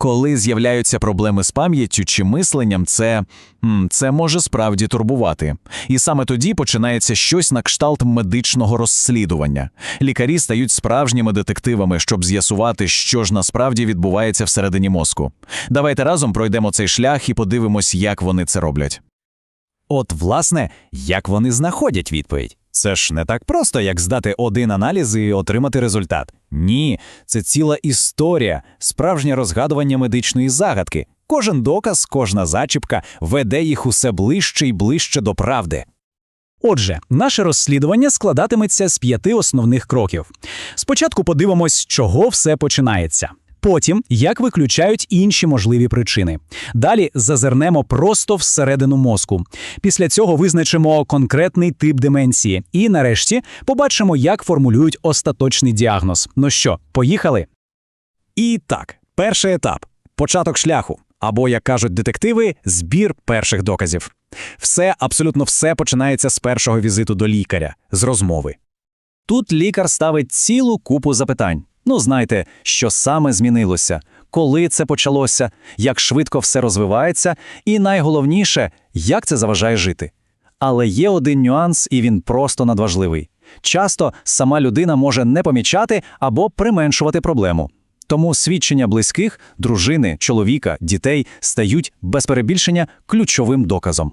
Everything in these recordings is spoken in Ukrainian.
Коли з'являються проблеми з пам'яттю чи мисленням, це, це може справді турбувати. І саме тоді починається щось на кшталт медичного розслідування. Лікарі стають справжніми детективами, щоб з'ясувати, що ж насправді відбувається всередині мозку. Давайте разом пройдемо цей шлях і подивимось, як вони це роблять. От, власне, як вони знаходять відповідь? Це ж не так просто, як здати один аналіз і отримати результат. Ні, це ціла історія, справжнє розгадування медичної загадки. Кожен доказ, кожна зачіпка веде їх усе ближче і ближче до правди. Отже, наше розслідування складатиметься з п'яти основних кроків. Спочатку подивимось, чого все починається. Потім, як виключають інші можливі причини. Далі зазирнемо просто всередину мозку. Після цього визначимо конкретний тип деменції. І нарешті побачимо, як формулюють остаточний діагноз. Ну що, поїхали? І так, перший етап початок шляху, або, як кажуть детективи, збір перших доказів. Все, абсолютно все починається з першого візиту до лікаря, з розмови. Тут лікар ставить цілу купу запитань. Ну, знаєте, що саме змінилося, коли це почалося, як швидко все розвивається, і найголовніше, як це заважає жити. Але є один нюанс, і він просто надважливий. Часто сама людина може не помічати або применшувати проблему. Тому свідчення близьких, дружини, чоловіка, дітей стають без перебільшення ключовим доказом.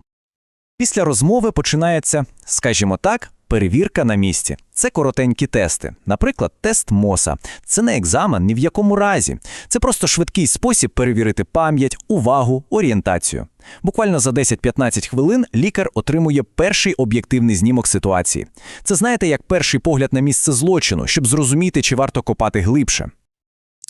Після розмови починається, скажімо так, перевірка на місці. Це коротенькі тести. Наприклад, тест МОСа. Це не екзамен ні в якому разі. Це просто швидкий спосіб перевірити пам'ять, увагу, орієнтацію. Буквально за 10-15 хвилин лікар отримує перший об'єктивний знімок ситуації. Це знаєте, як перший погляд на місце злочину, щоб зрозуміти, чи варто копати глибше.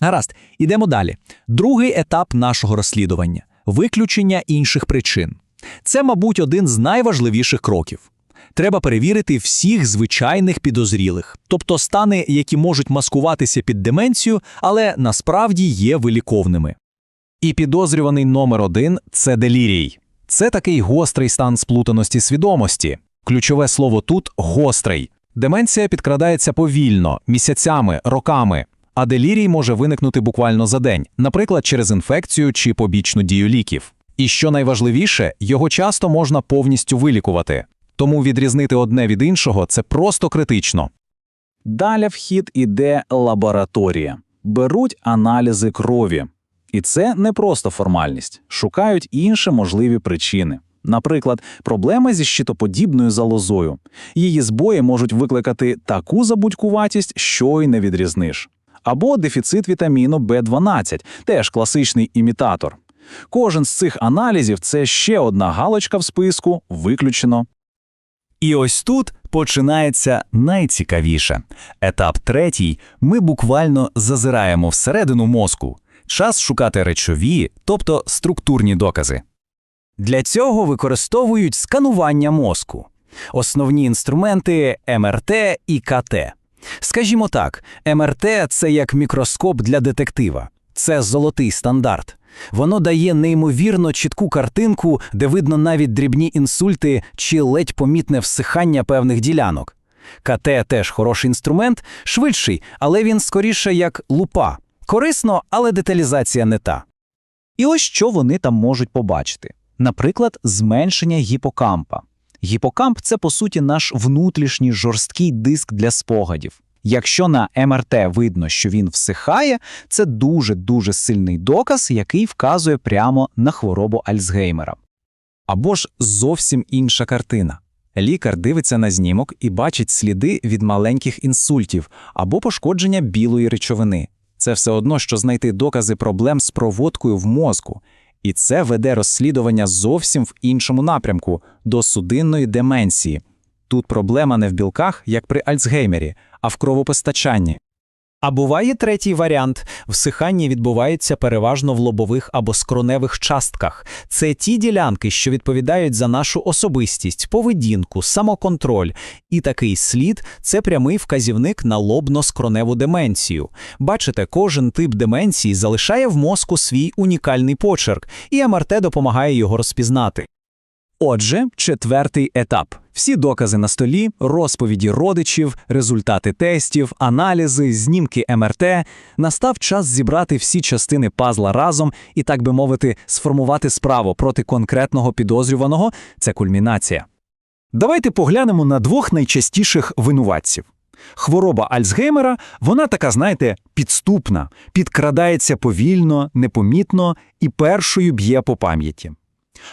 Гаразд, ідемо далі. Другий етап нашого розслідування виключення інших причин. Це, мабуть, один з найважливіших кроків. Треба перевірити всіх звичайних підозрілих, тобто стани, які можуть маскуватися під деменцію, але насправді є виліковними. І підозрюваний номер один це делірій. Це такий гострий стан сплутаності свідомості. Ключове слово тут гострий. Деменція підкрадається повільно, місяцями, роками, а делірій може виникнути буквально за день, наприклад, через інфекцію чи побічну дію ліків. І що найважливіше, його часто можна повністю вилікувати. Тому відрізнити одне від іншого це просто критично. Далі в хід іде лабораторія. Беруть аналізи крові. І це не просто формальність. Шукають інші можливі причини. Наприклад, проблеми зі щитоподібною залозою. Її збої можуть викликати таку забудькуватість, що й не відрізниш. Або дефіцит вітаміну В12, теж класичний імітатор. Кожен з цих аналізів це ще одна галочка в списку, виключено. І ось тут починається найцікавіше. Етап третій ми буквально зазираємо всередину мозку. Час шукати речові, тобто структурні докази. Для цього використовують сканування мозку. Основні інструменти МРТ і КТ. Скажімо так, МРТ це як мікроскоп для детектива. Це золотий стандарт. Воно дає неймовірно чітку картинку, де видно навіть дрібні інсульти чи ледь помітне всихання певних ділянок. КТ теж хороший інструмент, швидший, але він скоріше як лупа. Корисно, але деталізація не та. І ось що вони там можуть побачити. Наприклад, зменшення гіпокампа. Гіпокамп це, по суті, наш внутрішній жорсткий диск для спогадів. Якщо на МРТ видно, що він всихає, це дуже-дуже сильний доказ, який вказує прямо на хворобу Альцгеймера. Або ж зовсім інша картина. Лікар дивиться на знімок і бачить сліди від маленьких інсультів або пошкодження білої речовини. Це все одно, що знайти докази проблем з проводкою в мозку. І це веде розслідування зовсім в іншому напрямку до судинної деменції. Тут проблема не в білках, як при Альцгеймері, а в кровопостачанні. А буває третій варіант. Всихання відбувається переважно в лобових або скроневих частках. Це ті ділянки, що відповідають за нашу особистість, поведінку, самоконтроль. І такий слід це прямий вказівник на лобно-скроневу деменцію. Бачите, кожен тип деменції залишає в мозку свій унікальний почерк, і МРТ допомагає його розпізнати. Отже, четвертий етап. Всі докази на столі, розповіді родичів, результати тестів, аналізи, знімки МРТ. Настав час зібрати всі частини пазла разом і, так би мовити, сформувати справу проти конкретного підозрюваного це кульмінація. Давайте поглянемо на двох найчастіших винуватців. Хвороба Альцгеймера, вона така, знаєте, підступна, підкрадається повільно, непомітно і першою б'є по пам'яті.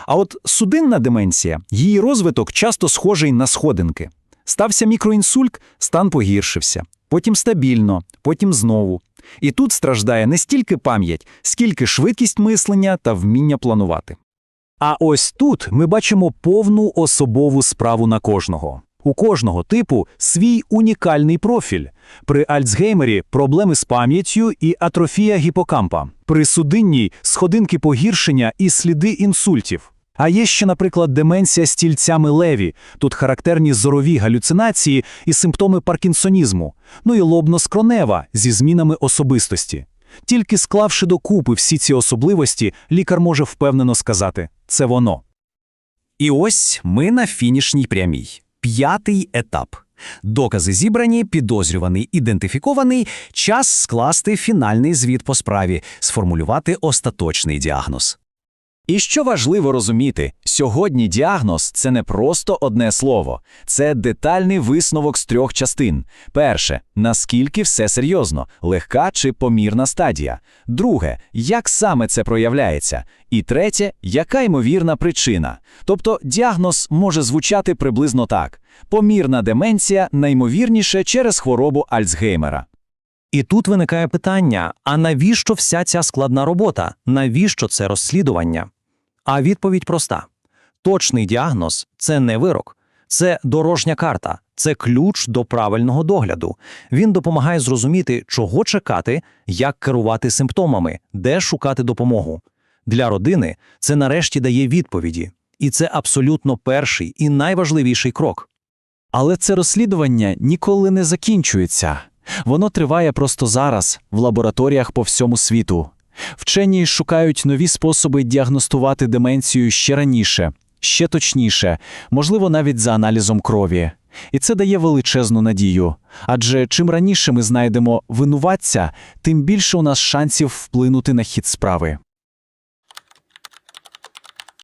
А от судинна деменція, її розвиток часто схожий на сходинки. Стався мікроінсульт, стан погіршився, потім стабільно, потім знову. І тут страждає не стільки пам'ять, скільки швидкість мислення та вміння планувати. А ось тут ми бачимо повну особову справу на кожного. У кожного типу свій унікальний профіль. При Альцгеймері проблеми з пам'яттю і атрофія гіпокампа. При судинній сходинки погіршення і сліди інсультів. А є ще, наприклад, деменція з тільцями леві. Тут характерні зорові галюцинації і симптоми паркінсонізму. Ну і лобно-скронева зі змінами особистості. Тільки склавши докупи всі ці особливості, лікар може впевнено сказати – це воно. І ось ми на фінішній прямій. П'ятий етап. Докази зібрані, підозрюваний ідентифікований, час скласти фінальний звіт по справі, сформулювати остаточний діагноз. І що важливо розуміти, сьогодні діагноз це не просто одне слово, це детальний висновок з трьох частин. Перше, наскільки все серйозно, легка чи помірна стадія. Друге, як саме це проявляється. І третє, яка ймовірна причина. Тобто діагноз може звучати приблизно так: помірна деменція найімовірніше через хворобу Альцгеймера. І тут виникає питання: а навіщо вся ця складна робота? Навіщо це розслідування? А відповідь проста: точний діагноз це не вирок, це дорожня карта, це ключ до правильного догляду. Він допомагає зрозуміти, чого чекати, як керувати симптомами, де шукати допомогу. Для родини це нарешті дає відповіді, і це абсолютно перший і найважливіший крок. Але це розслідування ніколи не закінчується. Воно триває просто зараз, в лабораторіях по всьому світу. Вчені шукають нові способи діагностувати деменцію ще раніше, ще точніше, можливо, навіть за аналізом крові. І це дає величезну надію. Адже чим раніше ми знайдемо винуватця, тим більше у нас шансів вплинути на хід справи.